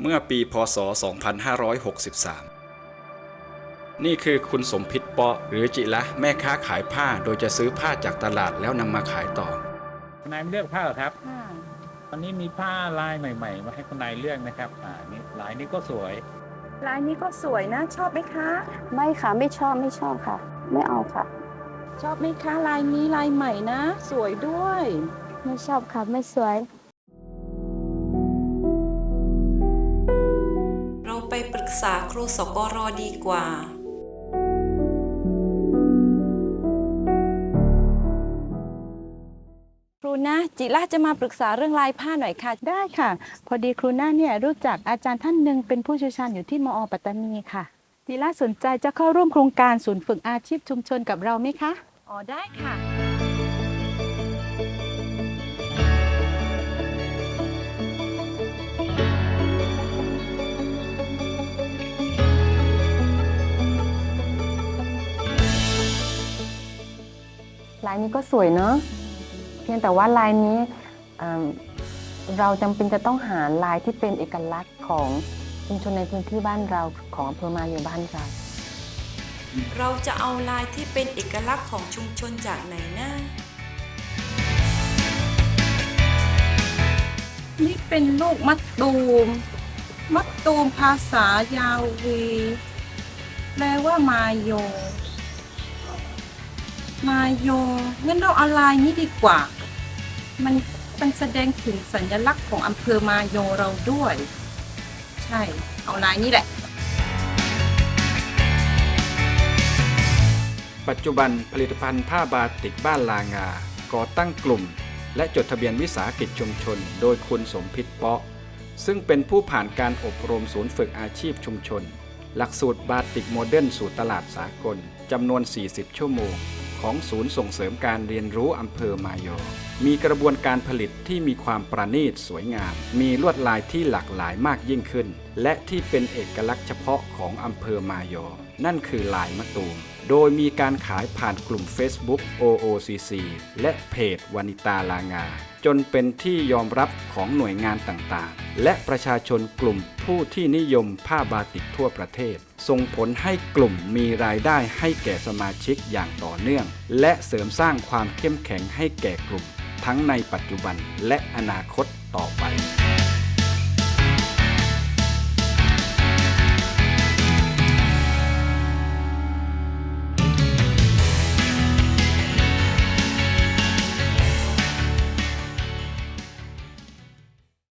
เมื่อปีพศ 2563 นี่คือคุณสมพิษเปาะหรือจิละแม่ค้าขายผ้าโดยจะซื้อผ้าจากตลาดแล้วนำมาขายต่อ คุณนายไม่เลือกผ้าเหรอครับค่ะวันนี้มีผ้าลายใหม่ ๆ มาให้คุณนายเลือกนะครับอ่านี่ลายนี้ก็สวยลายนี้ก็สวยนะ ชอบไหมคะ ไม่ค่ะไม่ชอบไม่ชอบค่ะ ไม่เอาค่ะ ชอบไหมคะลายนี้ลายใหม่นะ สวยด้วย ไม่ชอบค่ะไม่สวย กษาครูสกรดีกว่าครูนะจิล่าจะมาปรึกษาเรื่องลายผ้าหน่อยค่ะ ได้ค่ะ พอดีครูน่าเนี่ยรู้จักอาจารย์ท่านหนึ่งเป็นผู้เชี่ยวชาญอยู่ที่มอปัตตานีค่ะทีล่าสนใจจะเข้าร่วมโครงการศูนย์ฝึกอาชีพชุมชนกับเราไหมคะ อ๋อได้ค่ะ ลายนี้ก็สวยเนาะเพียงแต่ว่าลายนี้เอิ่มเราจำเป็นจะต้องหาลายที่เป็นเอกลักษณ์ของชุมชนในพื้นที่บ้านเราของอำเภอมาอยู่บ้านเราเราจะเอาลายที่เป็นเอกลักษณ์ของชุมชนจากไหนนะนี่เป็นลูกมัดตูม มัดตูมภาษายาวีแปลว่ามาโย มาโยงั้นเราเอาลายนี้ดีกว่า มันเป็นแสดงถึงสัญลักษณ์ของอำเภอมาโยเราด้วย ใช่ เอาลายนี้แหละ ปัจจุบันผลิตภัณฑ์ผ้าบาติกบ้านลางา ก่อตั้งกลุ่ม และจดทะเบียนวิสาหกิจชุมชน โดยคุณสมพิษเปาะ ซึ่งเป็นผู้ผ่านการอบรมศูนย์ฝึกอาชีพชุมชน หลักสูตรบาติกโมเดิร์นสู่ตลาดสากลจำนวน 40 ชั่วโมง ของศูนย์ส่งเสริมการเรียนรู้อำเภอมายอ มีกระบวนการผลิตที่มีความประณีตสวยงาม มีลวดลายที่หลากหลายมากยิ่งขึ้น และที่เป็นเอกลักษณ์เฉพาะของอำเภอมายอ นั่นคือลายมะตูม โดยมีการขายผ่านกลุ่ม Facebook OOCC และเพจวานิตาลางา จนเป็นที่ยอมรับของหน่วยงานต่างๆ และประชาชนกลุ่มผู้ที่นิยมผ้าบาติกทั่วประเทศ ส่งผลให้กลุ่มมีรายได้ให้แก่สมาชิกอย่างต่อเนื่อง และเสริมสร้างความเข้มแข็งให้แก่กลุ่ม ทั้งในปัจจุบันและอนาคตต่อไป